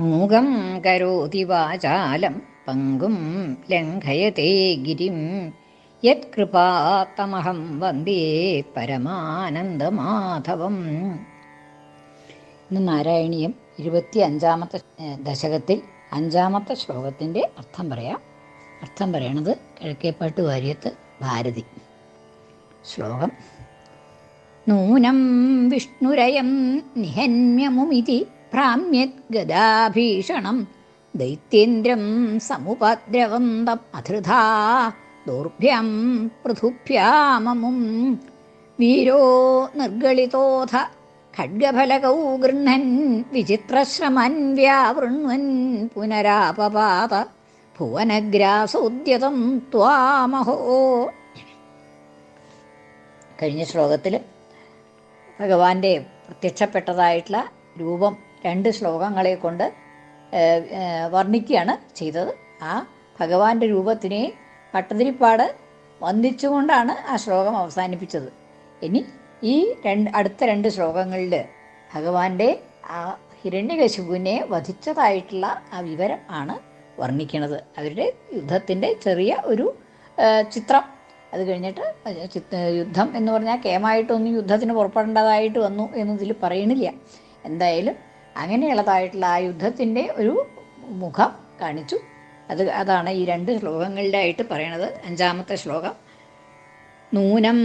മൂകം കരോതി വാചാലം പങ്കും ലംഘയത്തെ ഗിരിം. യത്കൃപാത്തമഹം വന്ദേ പരമാനന്ദമാധവം. ഇന്ന് നാരായണീയം ഇരുപത്തി അഞ്ചാമത്തെ ദശകത്തിൽ അഞ്ചാമത്തെ ശ്ലോകത്തിന്റെ അർത്ഥം പറയാം. അർത്ഥം പറയണത് കിഴക്കേപ്പാട്ട് വാര്യത്ത് ഭാരതി. ശ്ലോകം. നൂനം വിഷ്ണുരയം നിഹന്യമുമിതി ഭ്രാമ്യദ്ഗദാഭീഷണം ദൈത്യേന്ദ്രം സമുപദ്രവന്തം അധൃതാ ദൗർഭ്യം പൃഥുഭ്യാമമും. വീരോ നിർഗളിതോധ ഖഡ്ഗഫലകൗ ഗൃഹൻ വിചിത്രശ്രമൻ വ്യാവൃണ്വൻ പുനരാപപാത ഭുവനഗ്രാസോദ്യതം ത്വാമഹോ. കഴിഞ്ഞ ശ്ലോകത്തിൽ ഭഗവാന്റെ പ്രത്യക്ഷപ്പെട്ടതായിട്ടുള്ള രൂപം രണ്ട് ശ്ലോകങ്ങളെ കൊണ്ട് വർണിക്കുകയാണ് ചെയ്തത്. ആ ഭഗവാന്റെ രൂപത്തിനെ പട്ടതിരിപ്പാട് വന്ദിച്ചുകൊണ്ടാണ് ആ ശ്ലോകം അവസാനിപ്പിച്ചത്. ഇനി ഈ രണ്ട് അടുത്ത രണ്ട് ശ്ലോകങ്ങളിൽ ഭഗവാന്റെ ആ ഹിരണ്യകശുവിനെ വധിച്ചതായിട്ടുള്ള ആ വിവരം ആണ് വർണിക്കുന്നത്. അവരുടെ യുദ്ധത്തിന്റെ ചെറിയ ഒരു ചിത്രം. അത് കഴിഞ്ഞിട്ട് യുദ്ധം എന്ന് പറഞ്ഞാൽ കേമായിട്ടൊന്നും യുദ്ധത്തിന് പുറപ്പെടേണ്ടതായിട്ട് വന്നു എന്നതിൽ പറയണില്ല. എന്തായാലും അങ്ങനെയുള്ളതായിട്ടുള്ള ആ യുദ്ധത്തിന്റെ ഒരു മുഖം കാണിച്ചു. അത് അതാണ് ഈ രണ്ട് ശ്ലോകങ്ങളുടെ ആയിട്ട് പറയണത്. അഞ്ചാമത്തെ ശ്ലോകം. നൂനം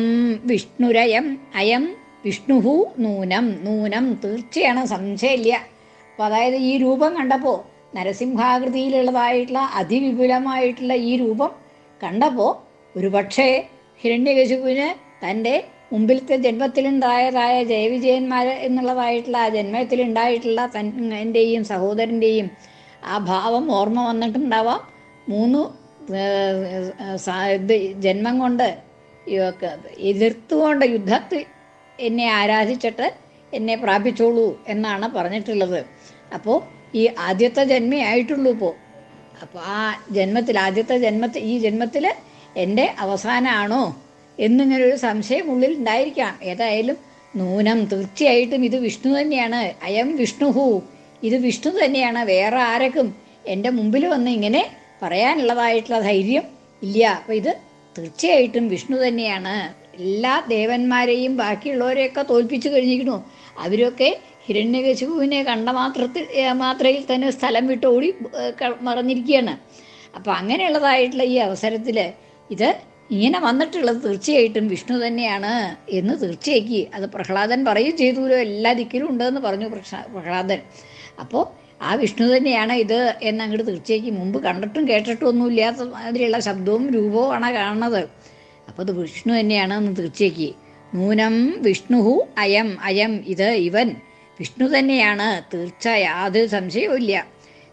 വിഷ്ണുരയം അയം വിഷ്ണുഹു നൂനം. നൂനം തീർച്ചയാണ് സംശയമില്ല അപ്പോൾ അതായത് ഈ രൂപം കണ്ടപ്പോൾ നരസിംഹാകൃതിയിലുള്ളതായിട്ടുള്ള അതിവിപുലമായിട്ടുള്ള ഈ രൂപം കണ്ടപ്പോൾ ഒരുപക്ഷേ ഹിരണ്യകശുവിന് തന്റെ മുമ്പിലത്തെ ജന്മത്തിലുണ്ടായതായ ജയവിജയന്മാർ എന്നുള്ളതായിട്ടുള്ള ആ ജന്മത്തിലുണ്ടായിട്ടുള്ള തൻ എന്റെയും സഹോദരന്റെയും ആ ഭാവം ഓർമ്മ വന്നിട്ടുണ്ടാവാം. മൂന്ന് ജന്മം കൊണ്ട് എതിർത്തുകൊണ്ട് യുദ്ധത്തിൽ എന്നെ ആരാധിച്ചിട്ട് എന്നെ പ്രാപിച്ചോളൂ എന്നാണ് പറഞ്ഞിട്ടുള്ളത്. അപ്പോൾ ഈ ആദ്യത്തെ ജന്മേ ആയിട്ടുള്ളൂ ഇപ്പോൾ അപ്പോൾ ആ ജന്മത്തിൽ ആദ്യത്തെ ജന്മത്തിൽ ഈ ജന്മത്തിൽ എന്റെ അവസാനമാണോ എന്നിങ്ങനൊരു സംശയം ഉള്ളിൽ ഉണ്ടായിരിക്കാം ഏതായാലും നൂനം തീർച്ചയായിട്ടും ഇത് വിഷ്ണു തന്നെയാണ്. അയം വിഷ്ണുഹു. ഇത് വിഷ്ണു തന്നെയാണ്. വേറെ ആരക്കും എന്റെ മുമ്പിൽ വന്ന് ഇങ്ങനെ പറയാനുള്ളതായിട്ടുള്ള ധൈര്യം ഇല്ല. അപ്പം ഇത് തീർച്ചയായിട്ടും വിഷ്ണു തന്നെയാണ്. എല്ലാ ദേവന്മാരെയും ബാക്കിയുള്ളവരെയൊക്കെ തോൽപ്പിച്ചു കഴിഞ്ഞിരിക്കുന്നു. അവരൊക്കെ ഹിരണ്യകശുവിനെ കണ്ട മാത്രത്തിൽ മാത്രയിൽ തന്നെ സ്ഥലം വിട്ട് ഓടി മറഞ്ഞിരിക്കുകയാണ് അപ്പോൾ അങ്ങനെയുള്ളതായിട്ടുള്ള ഈ അവസരത്തിൽ ഇത് ഇങ്ങനെ വന്നിട്ടുള്ളത് തീർച്ചയായിട്ടും വിഷ്ണു തന്നെയാണ് എന്ന് തീർച്ചയാക്കി. അത് പ്രഹ്ലാദൻ പറയും ചെയ്തുല്ലോ എല്ലാ ദിക്കിലും ഉണ്ടെന്ന് പറഞ്ഞു പ്രഹ്ലാദൻ. അപ്പോൾ ആ വിഷ്ണു തന്നെയാണ് ഇത് എന്ന് അങ്ങോട്ട് തീർച്ചയാക്കി മുമ്പ് കണ്ടിട്ടും കേട്ടിട്ടും ഒന്നും ഇല്ലാത്ത മാതിരിയുള്ള ശബ്ദവും രൂപവും ആണ് കാണുന്നത്. അപ്പോൾ അത് വിഷ്ണു തന്നെയാണ് എന്ന് തീർച്ചയാക്കി. നൂനം വിഷ്ണുഹു അയം അയം ഇത് ഇവൻ. വിഷ്ണു തന്നെയാണ്. തീർച്ച യാതൊരു സംശയവും ഇല്ല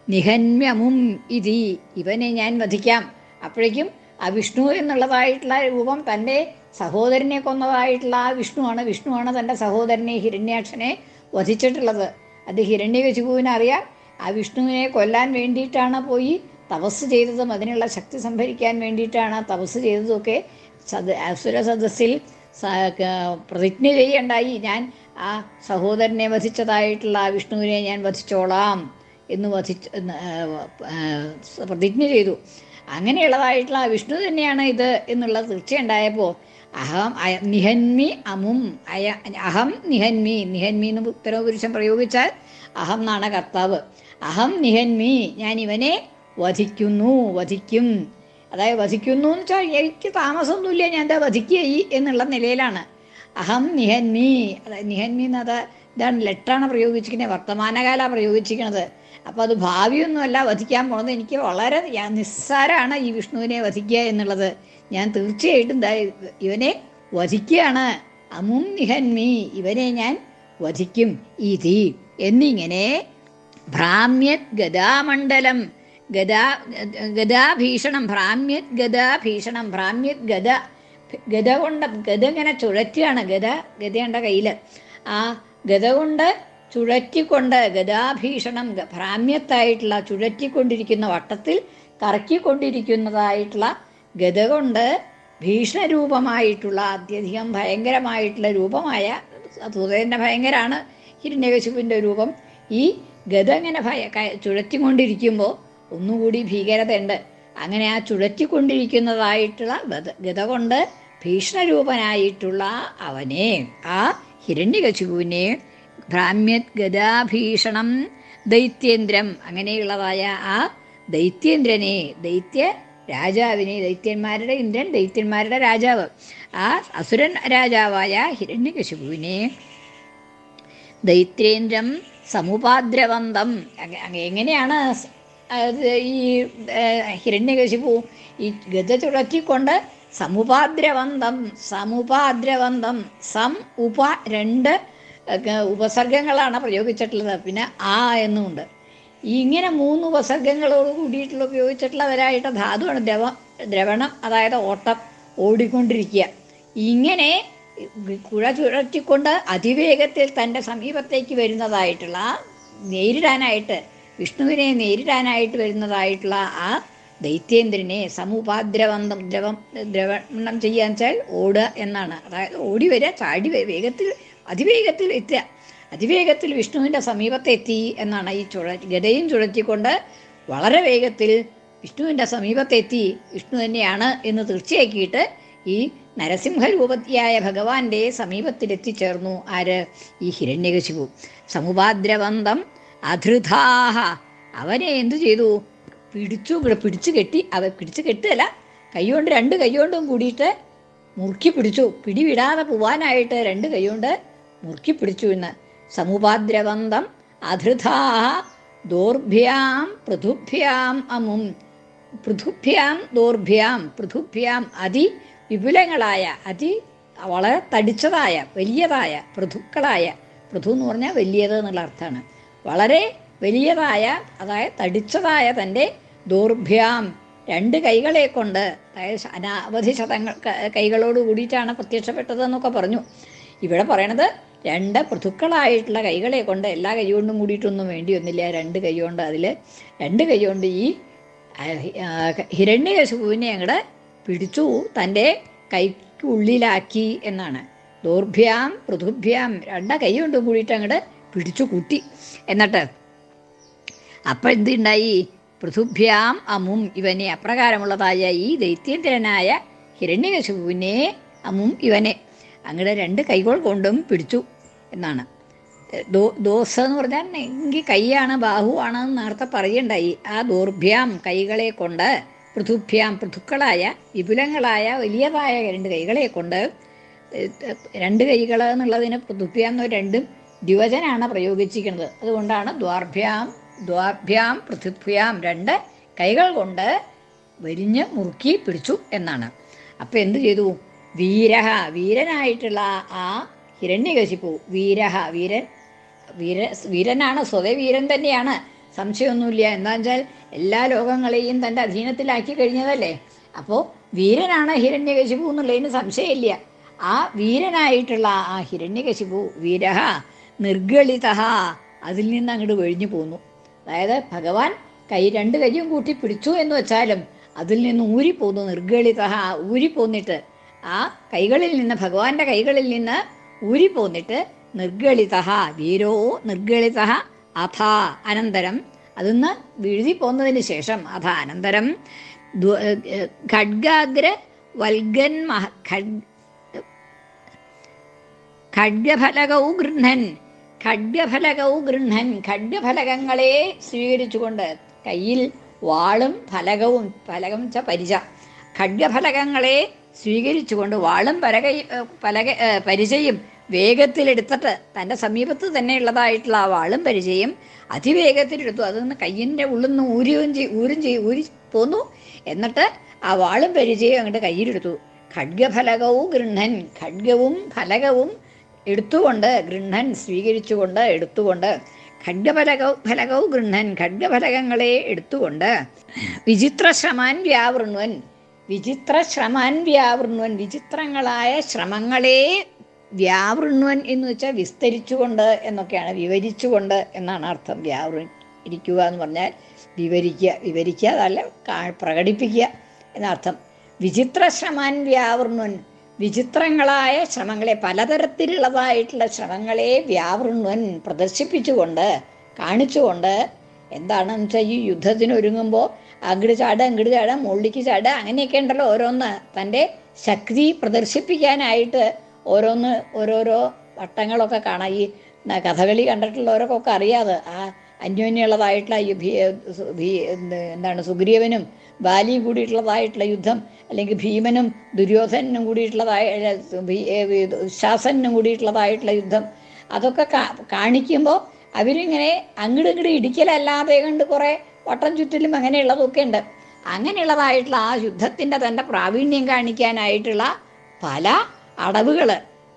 നിഹന്യമും ഇതി. ഇവനെ ഞാൻ വധിക്കാം. അപ്പോഴേക്കും ആ വിഷ്ണു എന്നുള്ളതായിട്ടുള്ള രൂപം തന്റെ സഹോദരനെ കൊന്നതായിട്ടുള്ള ആ വിഷ്ണുവാണ്. വിഷ്ണുവാണ് തന്റെ സഹോദരനെ ഹിരണ്യാക്ഷനെ വധിച്ചിട്ടുള്ളത്. അത് ഹിരണ്യകശിപുവിനെ അറിയാം ആ വിഷ്ണുവിനെ കൊല്ലാൻ വേണ്ടിയിട്ടാണ് പോയി തപസ് ചെയ്തതും അതിനുള്ള ശക്തി സംഭരിക്കാൻ വേണ്ടിയിട്ടാണ് തപസ് ചെയ്തതുമൊക്കെ സദ അസുര സദസ്സിൽ പ്രതിജ്ഞ ചെയ്യണ്ടായി. ഞാൻ ആ സഹോദരനെ വധിച്ചതായിട്ടുള്ള ആ വിഷ്ണുവിനെ ഞാൻ വധിച്ചോളാം എന്ന് വധിച്ച് പ്രതിജ്ഞ ചെയ്തു. അങ്ങനെയുള്ളതായിട്ടുള്ള വിഷ്ണു തന്നെയാണ് ഇത് എന്നുള്ള തീർച്ചയുണ്ടായപ്പോൾ അഹം നിഹന്മി അമും അയ അഹം നിഹന്മി നിഹന്മി എന്ന് ഉത്തരപുരുഷൻ പ്രയോഗിച്ചാൽ അഹം എന്നാണ് കർത്താവ്. അഹം നിഹന്മി ഞാൻ ഇവനെ വധിക്കുന്നു വധിക്കും. അതായത് വധിക്കുന്നു എന്ന് വെച്ചാൽ എനിക്ക് താമസമൊന്നുമില്ല ഞാൻ എന്താ വധിക്കുക എന്നുള്ള നിലയിലാണ്. അഹം നിഹന്മി അതായത് നിഹന്മി എന്നത് ഇതാണ് ലെറ്ററാണ് പ്രയോഗിച്ചിരിക്കുന്നത് വർത്തമാനകാല പ്രയോഗിച്ചിരിക്കുന്നത്. അപ്പോൾ അത് ഭാവിയൊന്നുമല്ല വധിക്കാൻ പോകുന്നത്. എനിക്ക് വളരെ നിസ്സാരമാണ് ഈ വിഷ്ണുവിനെ വധിക്കുക എന്നുള്ളത്. ഞാൻ തീർച്ചയായിട്ടും ഇവനെ വധിക്കുകയാണ്. അമും നിഹന്മി ഇവനെ ഞാൻ വധിക്കും. ഇതി എന്നിങ്ങനെ ഭ്രാമ്യത് ഗതാമണ്ഡലം ഗതാ ഗതാഭീഷണം ഭ്രാമ്യത് ഗതാഭീഷണം ഭ്രാമ്യത് ഗത ഗത കൊണ്ട് ഗത ഇങ്ങനെ ചുഴറ്റുകയാണ്. ഗത ഗതയുണ്ട കയ്യിൽ ആ ഗദ കൊണ്ട് ചുഴറ്റിക്കൊണ്ട് ഗതാഭീഷണം ഭ്രാമ്യത്തായിട്ടുള്ള ചുഴറ്റിക്കൊണ്ടിരിക്കുന്ന വട്ടത്തിൽ കറക്കിക്കൊണ്ടിരിക്കുന്നതായിട്ടുള്ള ഗത കൊണ്ട് ഭീഷണരൂപമായിട്ടുള്ള അത്യധികം ഭയങ്കരമായിട്ടുള്ള രൂപമായ സൂതേന്റെ ഭയങ്കരാണ് ഹിരണ്യകശുവിന്റെ രൂപം. ഈ ഗത ഇങ്ങനെ ഭയ ചുഴറ്റിക്കൊണ്ടിരിക്കുമ്പോൾ ഒന്നുകൂടി ഭീകരതയുണ്ട്. അങ്ങനെ ആ ചുഴറ്റിക്കൊണ്ടിരിക്കുന്നതായിട്ടുള്ള ഗത കൊണ്ട് ഭീഷണരൂപനായിട്ടുള്ള അവനെ ആ ഹിരണ്യകശിപുവിനെ ഭ്രാമ്യത് ഗതാഭീഷണം ദൈത്യേന്ദ്രം. അങ്ങനെയുള്ളതായ ആ ദൈത്യേന്ദ്രനെ ദൈത്യ രാജാവിനെ ദൈത്യന്മാരുടെ ഇന്ദ്രൻ ദൈത്യന്മാരുടെ രാജാവ് ആ അസുരൻ രാജാവായ ഹിരണ്യകശിപുവിനെ ദൈത്യേന്ദ്രം സമുപാദ്രവന്തം. എങ്ങനെയാണ് ഈ ഹിരണ്യകശിപു ഈ ഗത ചുഴറ്റിക്കൊണ്ട് സമുപാദ്രവന്തം സമുപാദ്രവന്തം സം ഉപ രണ്ട് ഉപസർഗങ്ങളാണ് പ്രയോഗിച്ചിട്ടുള്ളത്. പിന്നെ ആ എന്നുമുണ്ട് ഇങ്ങനെ മൂന്ന് ഉപസർഗങ്ങളോട് കൂടിയിട്ടുള്ള ഉപയോഗിച്ചിട്ടുള്ളവരായിട്ട് ധാതുവാണ് ദ്രവ ദ്രവണം അതായത് ഓട്ടം ഓടിക്കൊണ്ടിരിക്കുക. ഇങ്ങനെ കുഴ ചുഴറ്റിക്കൊണ്ട് അതിവേഗത്തിൽ തന്റെ സമീപത്തേക്ക് വരുന്നതായിട്ടുള്ള നേരിടാനായിട്ട് വിഷ്ണുവിനെ നേരിടാനായിട്ട് വരുന്നതായിട്ടുള്ള ആ ദൈത്യേന്ദ്രനെ സമുപാദ്രവന്തം ദ്രവം ദ്രവണം ചെയ്യാൻ വെച്ചാൽ ഓടുക എന്നാണ്. അതായത് ഓടി വരിക ചാടി വേഗത്തിൽ അതിവേഗത്തിൽ എത്തുക. അതിവേഗത്തിൽ വിഷ്ണുവിന്റെ സമീപത്തെത്തി എന്നാണ് ഈ ചുഴ ഗതയും ചുഴറ്റിക്കൊണ്ട് വളരെ വേഗത്തിൽ വിഷ്ണുവിന്റെ സമീപത്തെത്തി വിഷ്ണു തന്നെയാണ് എന്ന് തീർച്ചയാക്കിയിട്ട് ഈ നരസിംഹരൂപത്തിയായ ഭഗവാന്റെ സമീപത്തിലെത്തിച്ചേർന്നു. ആര്? ഈ ഹിരണ്യകശിപു. സമുപാദ്രവന്തം അധൃതാഹ. അവനെ എന്തു ചെയ്തു? പിടിച്ചു പിടിച്ചു കെട്ടി അവ പിടിച്ചു കെട്ടുകയല്ല. കൈകൊണ്ട് രണ്ട് കൈകൊണ്ടും കൂടിയിട്ട് മുറുക്കി പിടിച്ചു. പിടിവിടാതെ പോവാനായിട്ട് രണ്ട് കൈകൊണ്ട് മുറുക്കി പിടിച്ചു എന്ന്. സമുപാദ്രവന്തം അധൃതാ ദോർഭ്യാം പൃഥുഭ്യാം അമും. പൃഥുഭ്യാം ദോർഭ്യാം പൃഥുഭ്യാം അതി വിപുലങ്ങളായ അതി വളരെ തടിച്ചതായ വലിയതായ പൃഥുക്കളായ പൃഥു എന്ന് പറഞ്ഞാൽ വലിയത് എന്നുള്ള അർത്ഥമാണ്. വളരെ വലിയതായ അതായത് തടിച്ചതായ തന്റെ ദൗർഭ്യാം. രണ്ട് കൈകളെ കൊണ്ട് അതായത് അനാവധി ശതങ്ങൾ കൈകളോട് കൂടിയിട്ടാണ് പ്രത്യക്ഷപ്പെട്ടതെന്നൊക്കെ പറഞ്ഞു. ഇവിടെ പറയണത് രണ്ട് പൃഥുക്കളായിട്ടുള്ള കൈകളെ കൊണ്ട് എല്ലാ കൈ കൊണ്ടും കൂടിയിട്ടൊന്നും വേണ്ടിയൊന്നുമില്ല. രണ്ട് കൈ കൊണ്ട് അതിൽ രണ്ട് കൈ കൊണ്ട് ഈ ഹിരണ്യകശുവിനെ അങ്ങടെ പിടിച്ചു തന്റെ കൈക്കുള്ളിലാക്കി എന്നാണ്. ദൗർഭ്യാം പൃഥുഭ്യാം രണ്ട കൈ കൊണ്ടും കൂടിയിട്ട് അങ്ങോട്ട് പിടിച്ചു കൂട്ടി. എന്നിട്ട് അപ്പം എന്തുണ്ടായി പൃഥുഭ്യാം അമും ഇവനെ അപ്രകാരമുള്ളതായ ഈ ദൈത്യേന്ദ്രനായ ഹിരണ്യകശുവിനെ അമും ഇവനെ അങ്ങടെ രണ്ട് കൈകൾ കൊണ്ടും പിടിച്ചു എന്നാണ്. ദോ ദോസ എന്ന് പറഞ്ഞാൽ എങ്കിൽ കൈയാണ് ബാഹുവാണ് എന്ന് നേരത്തെ പറയണ്ടായി. ആ ദൗർഭ്യാം കൈകളെ കൊണ്ട് പൃഥുഭ്യാം പൃഥുക്കളായ വിപുലങ്ങളായ വലിയതായ രണ്ട് കൈകളെ കൊണ്ട് രണ്ട് കൈകൾ എന്നുള്ളതിന് പൃഥുഭ്യാം രണ്ടും ദ്വിവചനാണ് പ്രയോഗിച്ചിരിക്കുന്നത്. അതുകൊണ്ടാണ് ദ്വാർഭ്യാം ദ്വാഭ്യാം പൃഥിഭ്യാം രണ്ട് കൈകൾ കൊണ്ട് വരിഞ്ഞ് മുറുക്കി പിടിച്ചു എന്നാണ്. അപ്പം എന്ത് ചെയ്തു? വീരഹ വീരനായിട്ടുള്ള ആ ഹിരണ്യകശിപ്പു വീരഹ വീരൻ വീര വീരനാണ് സ്വതേ വീരൻ തന്നെയാണ്. സംശയമൊന്നുമില്ല. എന്താ വെച്ചാൽ എല്ലാ ലോകങ്ങളെയും തന്റെ അധീനത്തിലാക്കി കഴിഞ്ഞതല്ലേ? അപ്പോൾ വീരനാണ് ഹിരണ്യകശിപു എന്നുള്ളതിന് സംശയമില്ല. ആ വീരനായിട്ടുള്ള ആ ഹിരണ്യകശിപു വീരഹ നിർഗളിത അതിൽ നിന്ന് അങ്ങോട്ട് ഒഴിഞ്ഞു പോന്നു. അതായത് ഭഗവാൻ കൈ രണ്ട് കൈയും കൂട്ടി പിടിച്ചു എന്ന് വെച്ചാലും അതിൽ നിന്ന് ഊരിപ്പോന്നു നിർഗളിത ഊരിപ്പോന്നിട്ട് ആ കൈകളിൽ നിന്ന് ഭഗവാന്റെ കൈകളിൽ നിന്ന് ഊരിപ്പോന്നിട്ട് നിർഗളിത വീരോ നിർഗളിത അഥ അനന്തരം. അതിന്ന് വീഴുതി പോന്നതിന് ശേഷം അഥ അനന്തരം. ഖഡ്ഗാഗ്ര വൽഗൻ മഹ ഖഡ് ഖഡ്ഗഫലകൗ ഗൃഹൻ ഖഡ്ഗഫലകൗ ഗൃഹൻ ഖഡ്ഗഫലകങ്ങളെ സ്വീകരിച്ചുകൊണ്ട് കയ്യിൽ വാളും ഫലകവും ഫലകം ച പരിച. ഖഡ്ഗഫലകങ്ങളെ സ്വീകരിച്ചുകൊണ്ട് വാളും പലക പലക പരിചയും വേഗത്തിലെടുത്തിട്ട് തന്റെ സമീപത്ത് തന്നെ ഉള്ളതായിട്ടുള്ള ആ വാളും പരിചയും അതിവേഗത്തിലെടുത്തു. അതിൽ കയ്യിന്റെ ഉള്ളിൽ നിന്ന് ഊരുകയും ചെയ്യും ഊരും ചെയ്യും ഊരി പോന്നു. എന്നിട്ട് ആ വാളും പരിചയം അങ്ങോട്ട് കയ്യിലെടുത്തു. ഖഡ്ഗഫലകവും ഗൃഹൻ ഖഡ്ഗവും ഫലകവും എടുത്തുകൊണ്ട് ഗൃഹൻ സ്വീകരിച്ചുകൊണ്ട് എടുത്തുകൊണ്ട് ഖഡ്ഗഫലക ഫലകൗ ഗൃഹൻ ഖഡ്ഗഫലകങ്ങളെ എടുത്തുകൊണ്ട് വിചിത്ര ശ്രമാൻ വ്യാവൃണ്വൻ വിചിത്ര ശ്രമാൻ വ്യാവൃണ്വൻ വിചിത്രങ്ങളായ ശ്രമങ്ങളെ വ്യാവൃണ്വൻ എന്ന് വെച്ചാൽ വിസ്തരിച്ചുകൊണ്ട് എന്നൊക്കെയാണ് വിവരിച്ചുകൊണ്ട് എന്നാണ് അർത്ഥം. വ്യാവൃൻ ഇരിക്കുക എന്ന് പറഞ്ഞാൽ വിവരിക്കുക വിവരിക്കുക അതല്ല പ്രകടിപ്പിക്കുക എന്നർത്ഥം. വിചിത്ര ശ്രമാൻ വ്യാവൃണ്വൻ വിചിത്രങ്ങളായ ക്ഷണങ്ങളെ പലതരത്തിലുള്ളതായിട്ടുള്ള ക്ഷണങ്ങളെ വ്യാവൃണ്വൻ പ്രദർശിപ്പിച്ചുകൊണ്ട് കാണിച്ചുകൊണ്ട് എന്താണെന്ന് വെച്ചാൽ ഈ യുദ്ധത്തിന് ഒരുങ്ങുമ്പോൾ അങ്ങോട്ട് ചാട് അങ്ങോട്ട് ചാട് മുള്ളിക്ക് ചാട് അങ്ങനെയൊക്കെ ഉണ്ടല്ലോ ഓരോന്ന്. തന്റെ ശക്തി പ്രദർശിപ്പിക്കാനായിട്ട് ഓരോന്ന് ഓരോരോ വട്ടങ്ങളൊക്കെ കാണാം. ഈ കഥകളി കണ്ടിട്ടുള്ളവർക്കൊക്കെ അറിയാതെ ആ അന്യോന്യമുള്ളതായിട്ടുള്ള ഈ എന്താണ് സുഗ്രീവനും ബാലിയും കൂടിയിട്ടുള്ളതായിട്ടുള്ള യുദ്ധം അല്ലെങ്കിൽ ഭീമനും ദുര്യോധനും കൂടിയിട്ടുള്ളതായ ദുശാസനും കൂടിയിട്ടുള്ളതായിട്ടുള്ള യുദ്ധം അതൊക്കെ കാണിക്കുമ്പോൾ അവരിങ്ങനെ അങ്ങട് ഇങ്ങോട്ട് ഇടിക്കലല്ലാതെ കണ്ട് കുറേ വട്ടം ചുറ്റലും അങ്ങനെയുള്ളതൊക്കെ ഉണ്ട്. അങ്ങനെയുള്ളതായിട്ടുള്ള ആ യുദ്ധത്തിന്റെ തന്നെ പ്രാവീണ്യം കാണിക്കാനായിട്ടുള്ള പല അടവുകൾ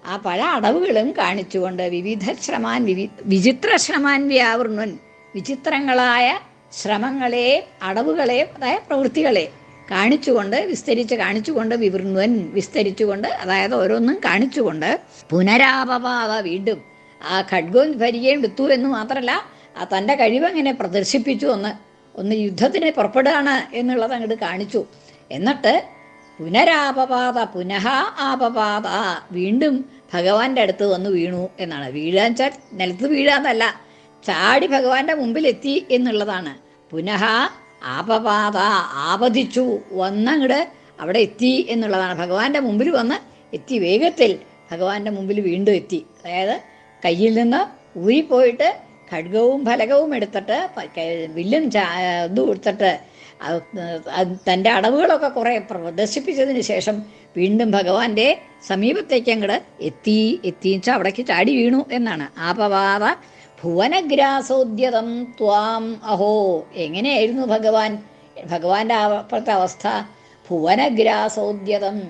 ആ പല അടവുകളും കാണിച്ചുകൊണ്ട് വിവിധ ശ്രമാൻ വിവി വിചിത്ര ശ്രമാൻ വ്യാവൃണൻ വിചിത്രങ്ങളായ ശ്രമങ്ങളെ അടവുകളെ അതായത് പ്രവൃത്തികളെ കാണിച്ചുകൊണ്ട് വിസ്തരിച്ച് കാണിച്ചുകൊണ്ട് വിവൃണ്വൻ വിസ്തരിച്ചുകൊണ്ട് അതായത് ഓരോന്നും കാണിച്ചുകൊണ്ട് പുനരാപവാദ വീണ്ടും. ആ ഖഡ്ഗവും ഭരികയും എടുത്തു എന്ന് മാത്രമല്ല ആ തന്റെ കഴിവെങ്ങനെ പ്രദർശിപ്പിച്ചു ഒന്ന് ഒന്ന് യുദ്ധത്തിന് പുറപ്പെടുകയാണ് എന്നുള്ളത് അങ്ങോട്ട് കാണിച്ചു. എന്നിട്ട് പുനരാപപാത പുനഃ ആപപാത വീണ്ടും ഭഗവാന്റെ അടുത്ത് വന്ന് വീണു എന്നാണ്. വീഴാൻ വെച്ചാൽ നിലത്ത് വീഴാന്നല്ല ചാടി ഭഗവാന്റെ മുമ്പിലെത്തി എന്നുള്ളതാണ്. പുനഃ ആപപാത ആപതിച്ചു വന്നങ്ങട് അവിടെ എത്തി എന്നുള്ളതാണ്. ഭഗവാന്റെ മുമ്പിൽ വന്ന് എത്തി. വേഗത്തിൽ ഭഗവാന്റെ മുമ്പിൽ വീണ്ടും എത്തി. അതായത് കയ്യിൽ നിന്ന് ഊരിപ്പോയിട്ട് ഖഡ്ഗവും ഫലകവും എടുത്തിട്ട് വില്ലും ഇതും അത് തന്റെ അടവുകളൊക്കെ കുറേ പ്രദർശിപ്പിച്ചതിന് ശേഷം വീണ്ടും ഭഗവാന്റെ സമീപത്തേക്ക് അങ്ങോട്ട് എത്തി. എത്തിച്ചാൽ അവിടേക്ക് ചാടി വീണു എന്നാണ്. ആപവാദ ഭുവനഗ്രാസോദ്യതം ത്വാം അഹോ. എങ്ങനെയായിരുന്നു ഭഗവാൻ? ഭഗവാന്റെ അപ്പുറത്തെ അവസ്ഥ. ഭുവനഗ്രാസോദ്യതം.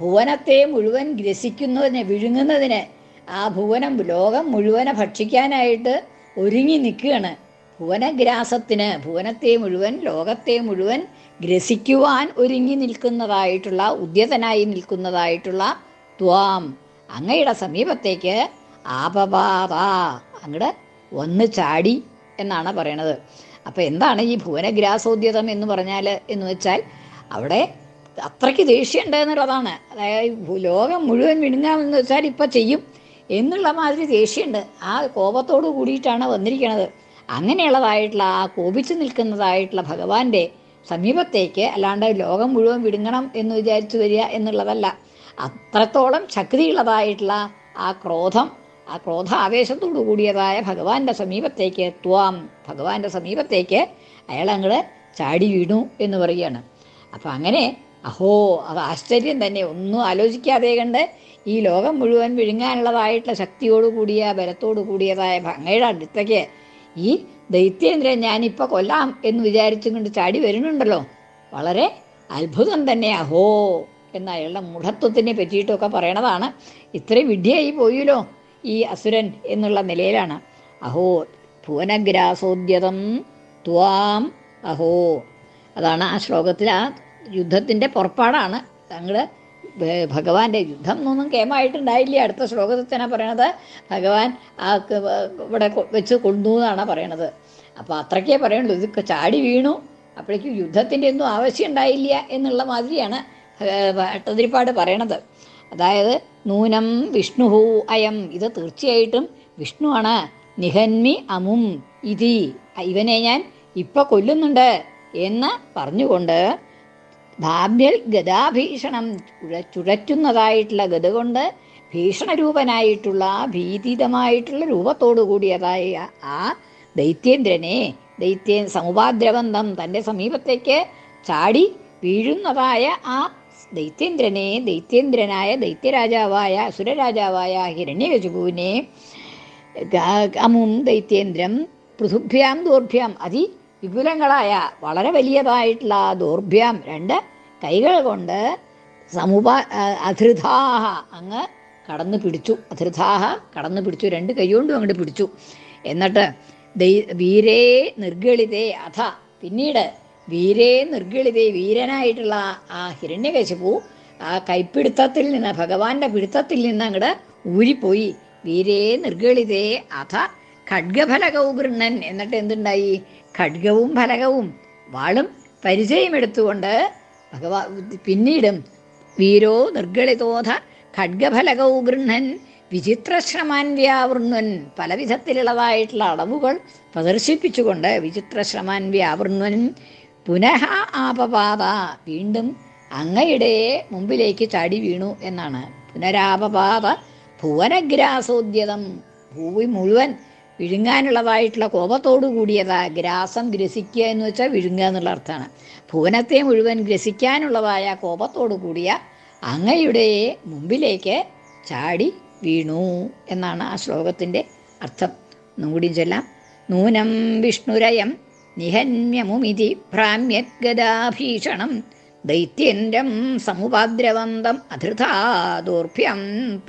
ഭുവനത്തെ മുഴുവൻ ഗ്രസിക്കുന്നതിന് വിഴുങ്ങുന്നതിന് ആ ഭുവനം ലോകം മുഴുവനെ ഭക്ഷിക്കാനായിട്ട് ഒരുങ്ങി നിൽക്കുകയാണ്. ഭുവനഗ്രാസത്തിന് ഭുവനത്തെ മുഴുവൻ ലോകത്തെ മുഴുവൻ ഗ്രസിക്കുവാൻ ഒരുങ്ങി നിൽക്കുന്നതായിട്ടുള്ള ഉദ്യതനായി നിൽക്കുന്നതായിട്ടുള്ള ത്വാം. അങ്ങയുടെ സമീപത്തേക്ക് ആപപാത അങ്ങട് വന്ന് ചാടി എന്നാണ് പറയണത്. അപ്പം എന്താണ് ഈ ഭുവനഗ്രാസോദ്യതം എന്ന് പറഞ്ഞാൽ എന്ന് വെച്ചാൽ അവിടെ അത്രയ്ക്ക് ദേഷ്യമുണ്ട് എന്നുള്ളതാണ്. അതായത് ലോകം മുഴുവൻ വിഴുങ്ങാമെന്ന് വെച്ചാൽ ഇപ്പം ചെയ്യും എന്നുള്ള മാതിരി ദേഷ്യമുണ്ട്. ആ കോപത്തോട് കൂടിയിട്ടാണ് വന്നിരിക്കുന്നത് അങ്ങനെയുള്ളതായിട്ടുള്ള ആ കോപിച്ചു നിൽക്കുന്നതായിട്ടുള്ള ഭഗവാന്റെ സമീപത്തേക്ക് അല്ലാണ്ട് ലോകം മുഴുവൻ വിടുങ്ങണം എന്ന് വിചാരിച്ചു വരിക എന്നുള്ളതല്ല. അത്രത്തോളം ശക്തിയുള്ളതായിട്ടുള്ള ആ ക്രോധം ആ ക്രോധ ആവേശത്തോടു കൂടിയതായ ഭഗവാന്റെ സമീപത്തേക്ക് ത്വാം ഭഗവാന്റെ സമീപത്തേക്ക് അയാൾ അങ്ങോട്ട് ചാടി വീണു എന്ന് പറയുകയാണ്. അപ്പം അങ്ങനെ അഹോ അത് ആശ്ചര്യം തന്നെ. ഒന്നും ആലോചിക്കാതെ കണ്ട് ഈ ലോകം മുഴുവൻ വിഴുങ്ങാനുള്ളതായിട്ടുള്ള ശക്തിയോട് കൂടിയ ബലത്തോടു കൂടിയതായ ഭംഗയുടെ അടുത്തേക്ക് ഈ ദൈത്യേന്ദ്രൻ ഞാനിപ്പോൾ കൊല്ലാം എന്ന് വിചാരിച്ചും കൊണ്ട് ചാടി വരുന്നുണ്ടല്ലോ. വളരെ അത്ഭുതം തന്നെ അഹോ എന്ന അയാളുടെ മൂഢത്വത്തിനെ പറ്റിയിട്ടൊക്കെ പറയണതാണ്. ഇത്രയും വിഡ്ഢിയായി പോയല്ലോ. ഈ അസുരൻ എന്നുള്ള നിലയിലാണ്. അഹോ ഭുവനഗ്രാസോദ്യതം ത്വാം അഹോ. അതാണ് ആ ശ്ലോകത്തിൽ ആ യുദ്ധത്തിന്റെ പുറപ്പാടാണ്. തങ്ങൾ ഭഗവാന്റെ യുദ്ധം എന്നൊന്നും കേമായിട്ടുണ്ടായില്ല. അടുത്ത ശ്ലോകത്തിൽ തന്നെ പറയണത് ഭഗവാൻ ആ ഇവിടെ വെച്ച് കൊണ്ടു എന്നാണ് പറയണത്. അപ്പോൾ അത്രയ്ക്കേ പറയുള്ളൂ. ഇത് ചാടി വീണു. അപ്പോഴേക്കും യുദ്ധത്തിന്റെ ഒന്നും ആവശ്യം ഉണ്ടായില്ല എന്നുള്ള മാതിരിയാണ് ഭട്ടതിരിപ്പാട് പറയണത്. അതായത് നൂനം വിഷ്ണുഹു അയം. ഇത് തീർച്ചയായിട്ടും വിഷ്ണുവാണ്. നിഹന്മി അമും ഇതി. ഇവനെ ഞാൻ ഇപ്പൊ കൊല്ലുന്നുണ്ട് എന്ന് പറഞ്ഞുകൊണ്ട് ഭാബ്യൽ ഗതാഭീഷണം ചുഴ- ചുഴറ്റുന്നതായിട്ടുള്ള ഗത കൊണ്ട് ഭീഷണരൂപനായിട്ടുള്ള ഭീതിതമായിട്ടുള്ള രൂപത്തോടു കൂടിയതായ ആ ദൈത്യേന്ദ്രനെ ദൈത്യൻ സമുപാദ്രബന്ധം തന്റെ സമീപത്തേക്ക് ചാടി വീഴുന്നതായ ആ ദൈത്യേന്ദ്രനെ ദൈത്യേന്ദ്രനായ ദൈത്യരാജാവായ അസുരരാജാവായ ഹിരണ്യകശുപുവിനെ അമും ദൈത്യേന്ദ്രം പൃഥുഭ്യാം ദൗർഭ്യം അതി വിപുലങ്ങളായ വളരെ വലിയതായിട്ടുള്ള ദൗർഭ്യം രണ്ട് കൈകൾ കൊണ്ട് സമുപ അധൃതാഹ അങ്ങ് കടന്നു പിടിച്ചു. അധൃതാഹ കടന്നു പിടിച്ചു. രണ്ട് കൈകൊണ്ടും അങ്ങോട്ട് പിടിച്ചു. എന്നിട്ട് ദൈ വീരേ നിർഗളിതേ അഥ. പിന്നീട് വീരേ നിർഗളിതേ വീരനായിട്ടുള്ള ആ ഹിരണ്യകശിപു ആ കൈപ്പിടുത്തത്തിൽ നിന്ന് ഭഗവാന്റെ പിടുത്തത്തിൽ നിന്ന് അങ്ങോട്ട് ഊരിപ്പോയി. വീരേ നിർഗളിതേ അഥ ഖഡ്ഗഫലകവും ഗൃണ്ണൻ എന്നിട്ട് എന്തുണ്ടായി? ഖഡ്ഗവും ഫലകവും വാളും പരിചയമെടുത്തുകൊണ്ട് ഭഗവാ പിന്നീടും വീരോ നിർഗളിതോധ ഖഡ്ഗഫലകവും ഗൃണ്ണൻ വിചിത്രശ്രമാൻ പല വിധത്തിലുള്ളതായിട്ടുള്ള അളവുകൾ പ്രദർശിപ്പിച്ചുകൊണ്ട് വിചിത്രശ്രമാൻ വ്യാവൃണ്വൻ പുനഃ ആപപാത വീണ്ടും അങ്ങയുടെ മുമ്പിലേക്ക് ചാടി വീണു എന്നാണ്. പുനരാപപാത ഭുവനഗ്രാസോദ്യതം. ഭൂമി മുഴുവൻ വിഴുങ്ങാനുള്ളതായിട്ടുള്ള കോപത്തോടു കൂടിയതാ ഗ്രാസം ഗ്രസിക്കുക എന്ന് വെച്ചാൽ വിഴുങ്ങുക എന്നുള്ള അർത്ഥമാണ്. ഭുവനത്തെ മുഴുവൻ ഗ്രസിക്കാനുള്ളതായ കോപത്തോടു കൂടിയ അങ്ങയുടെ മുമ്പിലേക്ക് ചാടി വീണു എന്നാണ് ആ ശ്ലോകത്തിന്റെ അർത്ഥം. ഒന്നും കൂടി ചൊല്ലാം. നൂനം വിഷ്ണുരയം നിഹന്യമുമിതി ഭ്രാമ്യദ്ഗദാഭീഷണം ദൈത്യന്റം സമുപാദ്രവന്തം അധൃതാദൂർഭ്യം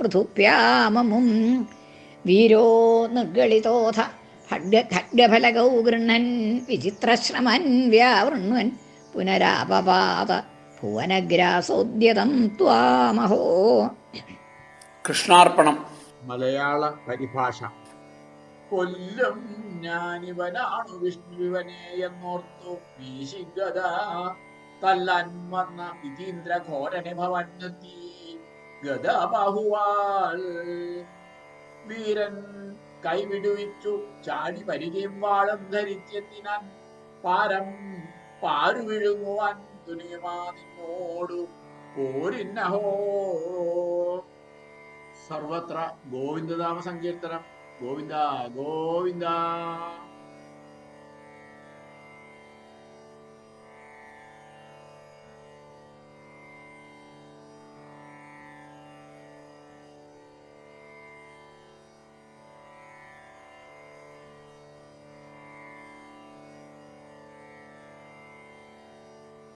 പൃഥുപ്യാമമും. വീരോ നിർഗളിതോധ ഖഡ്ഗഫലകൗ ഗൃഹൻ വിചിത്രശ്രമൻ വ്യാവൃണ്വൻ പുനരാപപാത ഭുവനഗ്രാസോദ്യതം ത്വാമഹോ. കൃഷ്ണാർപ്പണം. മലയാള പരിഭാഷ. കൊല്ലും ഞാനിവനാണു വിഷ്ണുവിവനെ എന്നോർത്തു. വീശിഗത തല്ലാൻ വന്ന വിധീന്ദ്ര ഘോരനെ ഭവന്നെത്തി ഗത ബാഹുവാൾ വീരൻ കൈവിടുവിച്ചു. ചാടി പരിചയം വാളം ധരിച്ചെത്തിനാൻ പാരം പാരു വിഴുങ്ങുവാൻ പോരിന്നഹോ. സർവത്ര ഗോവിന്ദനാമ സങ്കീർത്തനം. గోవిందా గోవిందా